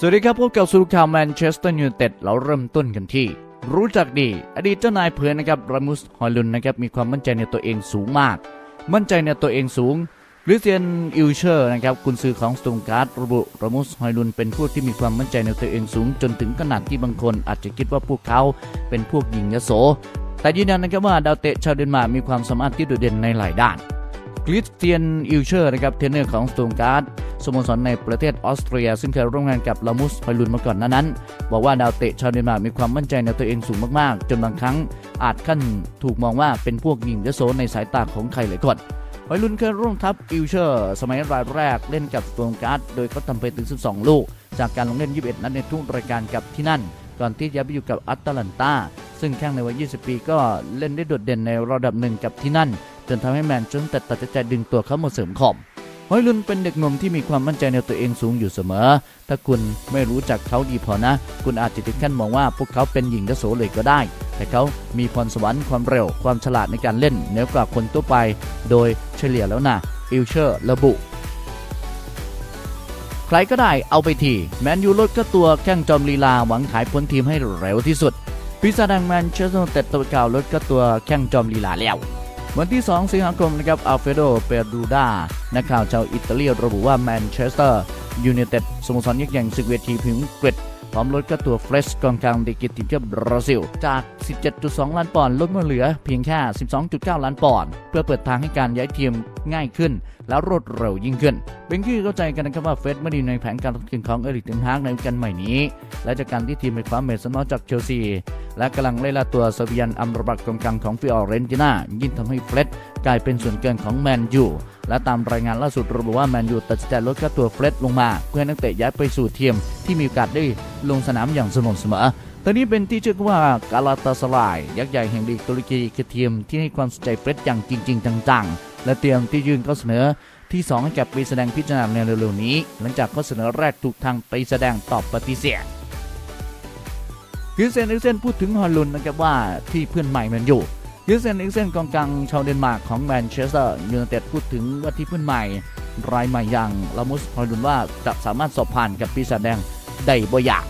สวัสดีครับพบกับสุข่าวแมนเชสเตอร์ยูไนเต็ดเราเริ่มต้นกันที่ รู้จักดี อดีตเจ้านายเผยนนะครับรามุสฮอยลุนนะครับมีความมั่นใจในตัวเองสูงมาก มั่นใจในตัวเองสูงริเตียนอิลเชอร์นะครับกุนซือของสตูงการ์ดระบุรามุสฮอยลุนเป็นผู้ที่มีความมั่นใจในตัวเองสูง จนถึงขนาดที่บางคนอาจจะคิดว่าพวกเขาเป็นพวกหญิงยโส แต่ยืนยันนะครับว่าดาวเตะชาวเดนมาร์กมีความสามารถที่โดดเด่นในหลายด้าน คริสเตียนอิลเชอร์นะครับเทรนเนอร์ของสตูงการ์ดสโมสรในประเทศออสเตรีย ซึ่งเคยร่วมงานกับลามุสฮอยลุนมาก่อนน้านั้น บอกว่าดาวเตะชาวเดนมาร์กมีความมั่นใจในตัวเองสูงมากๆ จนบางครั้งอาจขั้นถูกมองว่าเป็นพวกหญิงยโสในสายตาของใครหลายคนฮอยลุนเคยร่วมทัพอิลเชอร์ สมัยรายแรกเล่นกับสตูงการ์ดโดยเขาทำไปถึง 12 ลูก จากการลงเล่น 21 นัดในทุกรายการกับที่นั่น ก่อนที่จะไปอยู่กับอัตแลนตาซึ่งแข่งในวัย 20 ปีก็เล่นได้โดดเด่นในระดับหนึ่งกับที่นั่น จนทำให้แมนเชสเตอร์ตัดใจดึงตัวเขามาเสริมขอบฮอยลุนเป็นเด็กหนุ่มที่มีความมั่นใจในตัวเองสูงอยู่เสมอ ถ้าคุณไม่รู้จักเขาดีพอนะ คุณอาจจะถึงขั้นมองว่าพวกเขาเป็นหญิงกระโสเลยก็ได้ แต่เขามีพรสวรรค์ความเร็วความฉลาดในการเล่นเหนือกว่าคนทั่วไป โดยเฉลี่ยแล้วนะอิลเชอร์ระบุ ใครก็ได้เอาไปทีแมนยูลดก็ตัวแข้งจอมลีลาหวังขายพ้นทีมให้เร็วที่สุดพิซาดังแมนเชสเตอร์เต็ดตัวเก่าลดก็ตัวแข้งจอมลีลาแล้ว วันที่ 2 สิงหาคมนะครับอัลเฟโดเปรูดานักข่าวชาวอิตาลีระบุว่าแมนเชสเตอร์ยูไนเต็ดสโมสรยักษ์ใหญ่ศึกเวทีพิมพ์กรีด พร้อมลดค่าตัวเฟรชกองกลางเดกิตทีมชาติบราซิล จาก 17.2 ล้านปอนด์ลดมาเหลือเพียงแค่ 12.9 ล้านปอนด์เพื่อเปิดทางให้การย้ายทีมง่ายขึ้น และรวดเร็วยิ่งขึ้นเป็นที่เข้าใจกันนะครับว่าเฟสไม่ดีในแผนการลงทุนของเอริกเทนฮากในกันใหม่นี้ และจากการที่ทีมไปคว้าเมสันนอจากเชลซีและกำลังไล่ล่าตัวเซเบียนอัมรบักกองกลางของฟิออเรนติน่ายิ่งทำให้เฟรดกลายเป็นส่วนเกินของแมนยู และตามรายงานล่าสุดระบุว่าแมนยูตัดสินใจลดค่าตัวเฟรดลงมา เพื่อนักเตะย้ายไปสู่ทีมที่มีโอกาสได้ลงสนามอย่างสม่ำเสมอตอนนี้เป็นที่เชื่อว่ากาลาตาสลาย ยักษ์ใหญ่แห่งลีกตุรกีคือทีมที่ให้ความสนใจเฟรดอย่างจริง ๆ จังๆ และเตรียมที่ยื่นข้อเสนอที่2ให้กับปีแสดงพิจารณาในเร็วๆนี้ หลังจากข้อเสนอแรกถูกทางปีแสดงตอบปฏิเสธคริสเซนเอริกเซนพูดถึงฮอลลุนนะครับว่าที่เพื่อนใหม่แมนยู คริเซนอิกเซนกองกลางชาวเดนมาร์กของแมนเชสเตอร์ยูไนเต็ดพูดถึงว่าที่เพื่อนใหม่ รายใหม่อย่างลามุสฮอลลุนว่าจะสามารถสอบผ่านกับปีศาจแดงได้บ่ยาก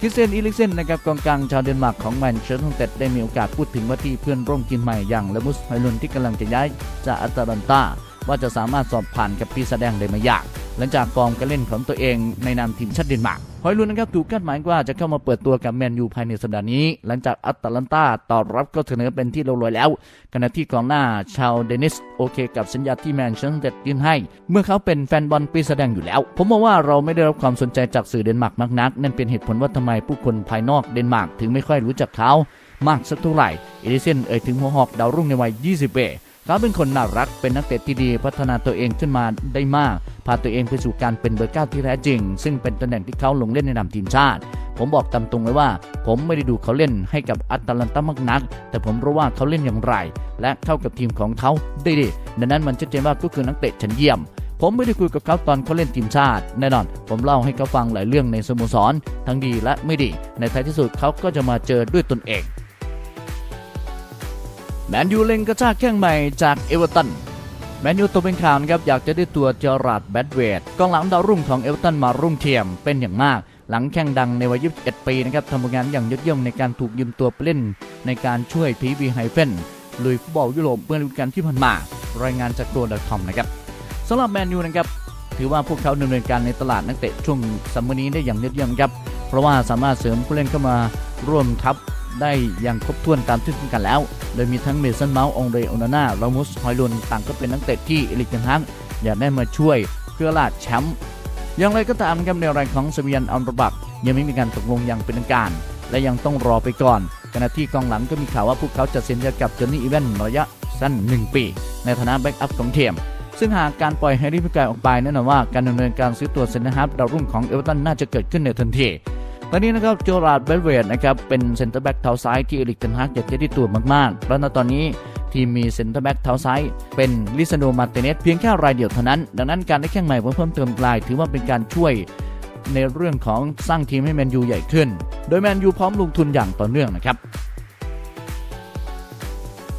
คริสเตียนอีลิกเซนนะครับกองกลางชาวเดนมาร์กของแมนเชสเตอร์ยูไนเต็ดได้มีโอกาสพูดถึงว่าที่เพื่อนร่วมทีมใหม่อย่างลามุสฮอยลุนที่กำลังจะย้ายจากอัตแลนตาว่าจะสามารถสอบผ่านกับปีแสดงได้ไม่ยาก หลังจากฟอร์มการเล่นของตัวเองในนามทีมชาติเดนมาร์ก อยลุนนะครับถูกคาดหมายว่าจะเข้ามาเปิดตัวกับแมนยูภายในสัปดาห์นี้ หลังจากอัตแลนตาตอบรับก็เสนอเป็นที่เรียบร้อยแล้วขณะที่กองหน้าชาวเดนิสโอเคกับสัญญาที่แมนเชสเตอร์ยื่นให้ เมื่อเขาเป็นแฟนบอลปีแสดงอยู่แล้ว ผมมองว่าเราไม่ได้รับความสนใจจากสื่อเดนมาร์กมากนักนั่นเป็นเหตุผลว่าทำไมผู้คนภายนอกเดนมาร์กถึงไม่ค่อยรู้จักเขามากสักเท่าไหร่เอลิเซนเอ่ยถึงหัวหอกดาวรุ่งในวัย 20 ปี เขาเป็นคนน่ารักเป็นนักเตะที่ดีพัฒนาตัวเองขึ้นมาได้มาก พาตัวเองไปสู่การเป็นเบอร์เก้าที่แท้จริง ซึ่งเป็นตำแหน่งที่เขาลงเล่นในนามทีมชาติ ผมบอกตามตรงเลยว่า ผมไม่ได้ดูเขาเล่นให้กับอัตแลนตามากนัก แต่ผมรู้ว่าเขาเล่นอย่างไร และเข้ากับทีมของเขาได้ดีดังนั้นมันชัดเจนว่าก็คือนักเตะชั้นเยี่ยมผมไม่ได้คุยกับเขาตอนเขาเล่นทีมชาติ แน่นอน ผมเล่าให้เขาฟังหลายเรื่องในสโมสร ทั้งดีและไม่ดี ในท้ายที่สุดเขาก็จะมาเจอด้วยตนเอง แมนยูเล็งกระชากแข้งใหม่จากเอเวอร์ตันแมนยูตัวเป็นข่าวนะครับอยากจะได้ตัวเจอราร์ดแบดเวดกองหลังดาวรุ่งของเอเวอร์ตันมารุ่งเทียมเป็นอย่างมาก หลังแข่งดังในวัย 21 ปีนะครับทำผลงานอย่างยอดเยี่ยมในการถูกยืมตัวไปเล่น ในการช่วยพีวีไฮเฟนลุยฟุตบอลยุโรปเมื่อฤดูกาลที่ผ่านมา รายงานจากตัวดอทคอมนะครับสำหรับแมนยูนะครับถือว่าพวกเขาดำเนินการในตลาดนักเตะช่วงซัมเมอร์นี้ได้อย่างยอดเยี่ยมครับเพราะว่าสามารถเสริมผู้เล่นเข้ามาร่วมทัพ ได้อย่างครบถ้วนตามที่ต้องการแล้ว โดยมีทั้งเมสันเมาส์องเรโอนาน่าลามุสฮอยลุนต่างก็เป็นนักเตะที่เอลิกเทนฮักอยากได้มาช่วยเพื่อลาดแชมป์อย่างไรก็ตามนะครับในรายของเซเบียนอัมรบักยังไม่มีการตกลงอย่างเป็นทางการ และยังต้องรอไปก่อนขณะที่กองหลังก็มีข่าวว่าพวกเขาจะเซ็นสัญญากับเจอห์นนี่อีเวนระยะสั้น 1 ปี ในฐานะแบ็กอัพของเทียม ซึ่งหากการปล่อยแฮร์รี่พิกายออกไปแน่นอนว่าการดำเนินการซื้อตัวเซนเตอร์ฮับดาวรุ่งของเอเวอร์ตันน่าจะเกิดขึ้นในทันที ตอนนี้นะครับโจราร์ดเบลเวดนะครับเป็นเซนเตอร์แบ็กเท้าซ้ายที่เอริกเทนฮักอยากจะได้ตัวมากๆ แล้วณตอนนี้ทีมมีเซนเตอร์แบ็กเท้าซ้ายเป็นลิซาโนมาเตเนสเพียงแค่รายเดียวเท่านั้น ดังนั้นการได้แข่งใหม่เพิ่มเติมกลาย ถือว่าเป็นการช่วยในเรื่องของสร้างทีมให้แมนยูใหญ่ขึ้น โดยแมนยูพร้อมลงทุนอย่างต่อเนื่องนะครับ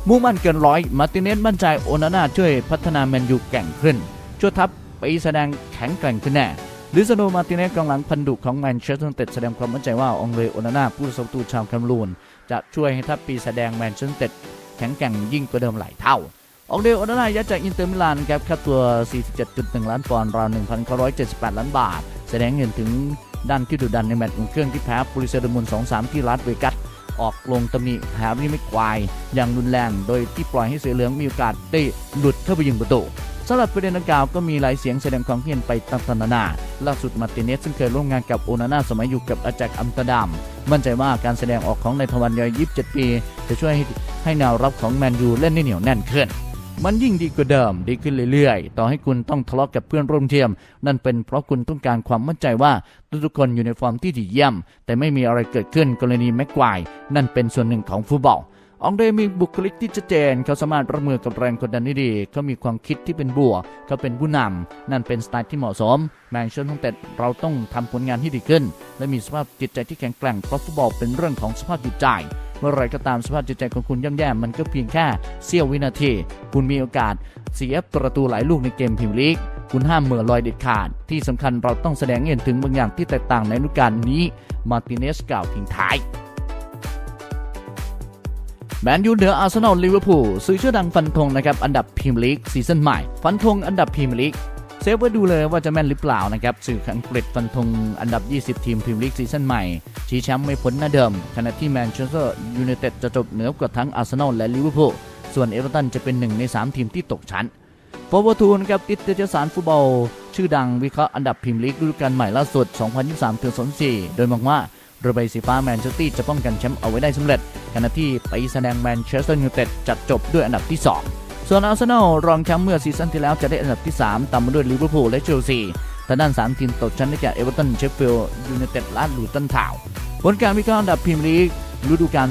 มุ่งมั่นเกินร้อยมาร์ติเนสมั่นใจโอนาน่าช่วยพัฒนาแมนยูแก่งขึ้นช่วยทัพไปแสดงแข็งแกร่งขึ้นแน่ ลิซาโดมาร์ติเนสกองหลังพันดุของแมนเชสเตอร์ยูไนเต็ดแสดงความมั่นใจว่าองเลโอนาน่าผู้รักษาประตูชาวแคมรูนจะช่วยให้ทัพปีแสดงแมนเชสเตอร์ยูไนเต็ดแข็งแกร่งยิ่งกว่าเดิมหลายเท่าอองเลโอนาน่าย้ายจากอินเตอร์มิลานครับค่าตัว 47.1 ล้านปอนด์ราว 1,978 ล้านบาท แสดงเห็นถึงด้านที่ดุดันในแมตช์อุ่นเครื่องที่แพ้บริเซอร์ดมุน2-3 ที่รัสเวกัสออกลงตำหนิแฮร์รี่ไม่ควายอย่างรุนแรง โดยที่ปล่อยให้เสือเหลืองมีโอกาสได้หลุดเข้าไปยิงประตู สำหรับประเด็นดังกล่าวก็มีหลายเสียงแสดงความเห็นไปต่างๆนานาล่าสุดมาติเนสซึ่งเคยร่วมงานกับโอนาน่าสมัยอยู่กับอาแจกอัมตอร์ดัมมั่นใจว่าการแสดงออกของนายทวันวัย27 ปี จะช่วยให้ให้แนวรับของแมนยูเล่นได้เหนียวแน่นขึ้น มันยิ่งดีกว่าเดิมดีขึ้นเรื่อยๆ ต่อให้คุณต้องทะเลาะกับเพื่อนร่วมทีมนั่นเป็นเพราะคุณต้องการความมั่นใจว่าทุกๆคนอยู่ในฟอร์มที่ดีเยี่ยม แต่ไม่มีอะไรเกิดขึ้นกรณีแม็กควายนั่นเป็นส่วนหนึ่งของฟุตบอล องเดมีบุคลิกที่ชัดเจน เขาสามารถรับมือกับแรงกดดันได้ดี เขามีความคิดที่เป็นบวก เขาเป็นผู้นำ นั่นเป็นสไตล์ที่เหมาะสม แมนเชสเตอร์ยูไนเต็ดเราต้องทำผลงานที่ดีขึ้น และมีสภาพจิตใจที่แข็งแกร่งเพราะฟุตบอลเป็นเรื่องของสภาพจิตใจ เมื่อไรก็ตามสภาพจิตใจของคุณย่ำแย่มันก็เพียงแค่เสี้ยววินาที คุณมีโอกาสเสียประตูหลายลูกในเกมพรีเมียร์ลีกคุณห้ามเหม่อลอยเด็ดขาด ที่สำคัญเราต้องแสดงเห็นถึงบางอย่างที่แตกต่างในฤดูกาลนี้ มาร์ติเนสกล่าวทิ้งท้าย แมนยูเหนืออาร์เซนอลลิเวอร์พูลสื่อชื่อดังฟันธงนะครับอันดับพรีเมียร์ลีกซีซั่นใหม่ ฟันธงอันดับพรีเมียร์ลีกเซฟไว้ดูเลยว่าจะแม่นหรือเปล่านะครับสื่ออังกฤษฟันธงอันดับ 20 ทีมพรีเมียร์ลีกซีซั่นใหม่ ชี้แชมป์ไม่พ้นหน้าเดิม ขณะที่แมนเชสเตอร์ยูไนเต็ดจะจบเหนือกว่าทั้งอาร์เซนอลและลิเวอร์พูลส่วนเอเวอร์ตันจะเป็นหนึ่งใน 3 ทีมที่ตกชั้นโฟร์วทูนครับติดเจสารฟุตบอล ชื่อดังวิเคราะห์อันดับพรีเมียร์ลีกฤดูกาลใหม่ล่าสุด 2023-24 โดยมองว่า เรือใบสีฟ้าแมนเชสเตอร์จะป้องกันแชมป์เอาไว้ได้สำเร็จขณะที่ไปแสดงแมนเชสเตอร์ยูไนเต็ดจัดจบด้วยอันดับที่ 2 ส่วนอาร์เซนอลรองแชมป์เมื่อซีซั่นที่แล้วจะได้อันดับที่ 3 ตามมาด้วยลิเวอร์พูลและเชลซีทางด้าน 3 ทีมตกชั้นได้แก่เอเวอร์ตันเชฟฟิลด์ยูไนเต็ดและลูตันทาวน์ผลการวิเคราะห์อันดับพรีเมียร์ลีกฤดูกาล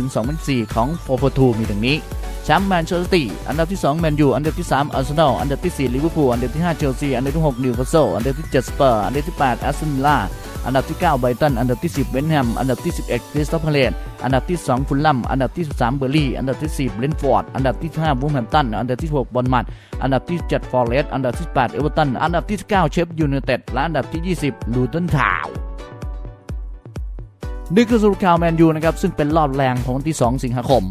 2023-2024 ของโฟร์ทูมีดังนี้แชมป์แมนเชสเตอร์อันดับที่2แมนยู อันดับที่3อาร์เซนอล อันดับที่4ลิเวอร์พูล อันดับที่5เชลซี อันดับที่6นิวคาสเซิล อันดับที่7สเปอร์ อันดับที่8แอสตันวิลล่า อันดับที่ 9 ไบรตัน อันดับที่ 10 เวสต์แฮม อันดับที่ 11 คริสตัลพาเลตอันดับที่ 2 ฟุลลัม อันดับที่ 13 เบอร์ลี่ อันดับที่4เบรนฟอร์ด อันดับที่5บูมแฮมตัน อันดับที่ 6 บอลมัด อันดับที่ 7 ฟอร์เรสต์ อันดับที่ 8 เอเวอร์ตัน อันดับที่ 9 เชฟยูไนเต็ด และอันดับที่ 20 ลูตันทาวน์นี่คือสรุปข่าวแมนยูนะครับ ซึ่งเป็นรอบแรงของวันที่ 2 สิงหาคม